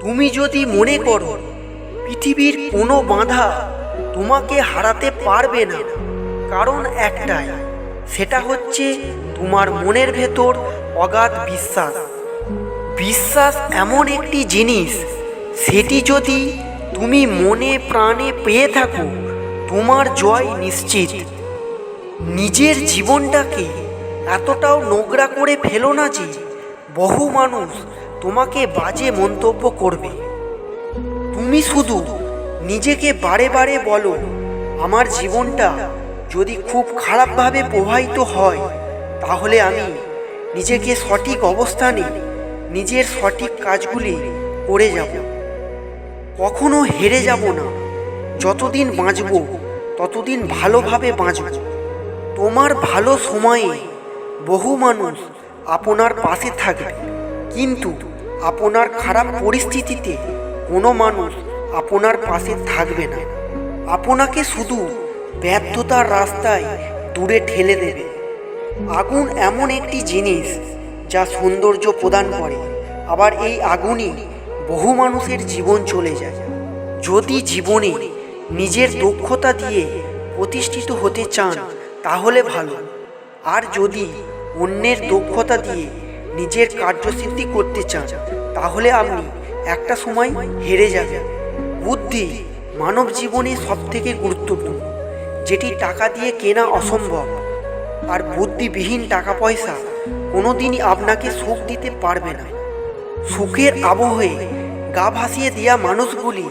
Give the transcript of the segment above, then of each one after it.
তুমি যদি মনে করো পৃথিবীর কোনো বাধা তোমাকে হারাতে পারবে না, কারণ একটাই, সেটা হচ্ছে তোমার মনের ভেতর অগাধ বিশ্বাস। বিশ্বাস এমন একটি জিনিস, সেটি যদি তুমি মনে প্রাণে পেয়ে থাকো, তোমার জয় নিশ্চিত। নিজের জীবনটাকে এতটাও নোংরা করে ফেলো না যে, বহু মানুষ তোমাকে বাজে মন্তব্য করবে। তুমি শুধু নিজেকে বারে বারে বলো, আমার জীবনটা যদি খুব খারাপভাবে প্রবাহিত হয়, তাহলে আমি নিজেকে সঠিক অবস্থানে নিজের সঠিক কাজগুলি করে যাব। কখনো হেরে যাব না। যতদিন বাঁচব, ততদিন ভালোভাবে বাঁচব। তোমার ভালো সময়ে বহু মানুষ আপনার পাশে থাকবে। কিন্তু আপনার খারাপ পরিস্থিতিতে কোনো মানুষ আপনার পাশে থাকবে না। আপনাকে শুধু ব্যর্থতার রাস্তায় দূরে ঠেলে দেবে। আগুন এমন একটি জিনিস যা সৌন্দর্য প্রদান করে। আবার এই আগুনই বহু মানুষের জীবন চলে যায়। যদি জীবনে নিজের দক্ষতা দিয়ে প্রতিষ্ঠিত হতে চান, তাহলে ভালো। আর যদি অন্যের দক্ষতা দিয়ে নিজের কার্যসিদ্ধি করতে চান, তাহলে আপনি একটা সময় হেরে যাবেন। বুদ্ধি মানব জীবনে সবথেকে গুরুত্বপূর্ণ, যেটি টাকা দিয়ে কেনা অসম্ভব। আর বুদ্ধিবিহীন টাকা পয়সা কোনোদিনই আপনাকে সুখ দিতে পারবে না। সুখের আবহে গা ভাসিয়ে দেওয়া মানুষগুলি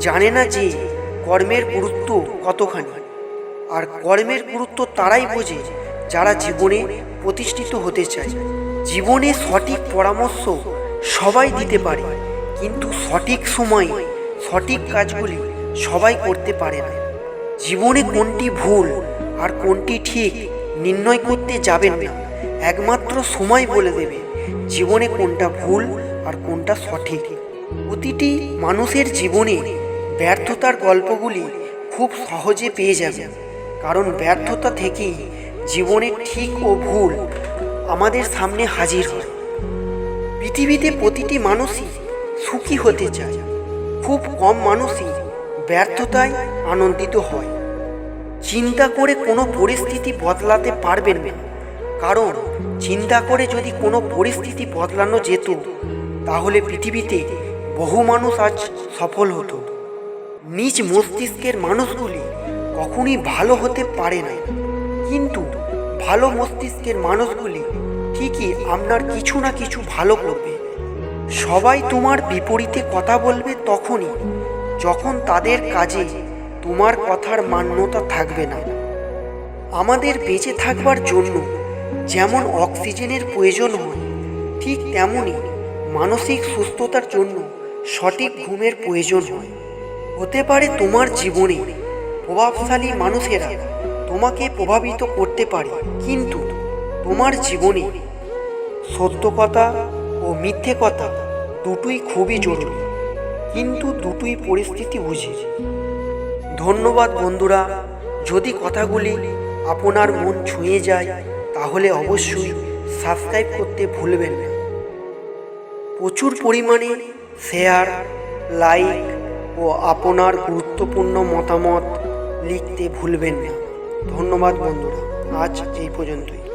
জানে না যে কর্মের গুরুত্ব কতখানি। আর কর্মের গুরুত্ব তারাই বোঝে যারা জীবনে প্রতিষ্ঠিত হতে চায়। জীবনে সঠিক পরামর্শ সবাই দিতে পারে, কিন্তু সঠিক সময়ে, সঠিক কাজগুলি সবাই করতে পারে না। জীবনে কোনটি ভুল আর কোনটি ঠিক নির্ণয় করতে যাবেন না। একমাত্র সময় বলে দেবে জীবনে কোনটা ভুল আর কোনটা সঠিক। প্রতিটি মানুষের জীবনে ব্যর্থতার গল্পগুলি খুব সহজে পেয়ে যাবে, কারণ ব্যর্থতা থেকেই জীবনে ঠিক ও ভুল আমাদের সামনে হাজির হয়। পৃথিবীতে প্রতিটি মানুষই সুখী হতে চায়। খুব কম মানুষই ব্যর্থতায় আনন্দিত হয়। চিন্তা করে কোনো পরিস্থিতি বদলাতে পারবেন না। কারণ চিন্তা করে যদি কোনো পরিস্থিতি বদলানো যেত, তাহলে পৃথিবীতে বহু মানুষ আজ সফল হতো। নিজ মস্তিষ্কের মানুষগুলি কখনই ভালো হতে পারে না কিন্তু ভালো মস্তিষ্কের মানুষগুলি ঠিকই আপনার কিছু না কিছু ভালো করবে। সবাই তোমার বিপরীতে কথা বলবে তখনই, যখন তাদের কাজে তোমার কথার মান্যতা থাকবে না। আমাদের বেঁচে থাকবার জন্য যেমন অক্সিজেনের প্রয়োজন হয়, ঠিক তেমনই মানসিক সুস্থতার জন্য সঠিক ঘুমের প্রয়োজন হয়। হতে পারে তোমার জীবনে প্রভাবশালী মানুষেরা তোমাকে প্রভাবিত করতে পারে, কিন্তু তোমার জীবনে সত্য কথা ও মিথ্যে কথা দুটোই খুবই জরুরি। কিন্তু দুটোই পরিস্থিতি বুঝে। ধন্যবাদ বন্ধুরা, যদি কথাগুলি আপনার মন ছুঁয়ে যায়, তাহলে অবশ্যই সাবস্ক্রাইব করতে ভুলবেন না। প্রচুর পরিমাণে শেয়ার, লাইক ও আপনার গুরুত্বপূর্ণ মতামত লিখতে ভুলবেন না। ধন্যবাদ বন্ধুরা আজ এই পর্যন্তই।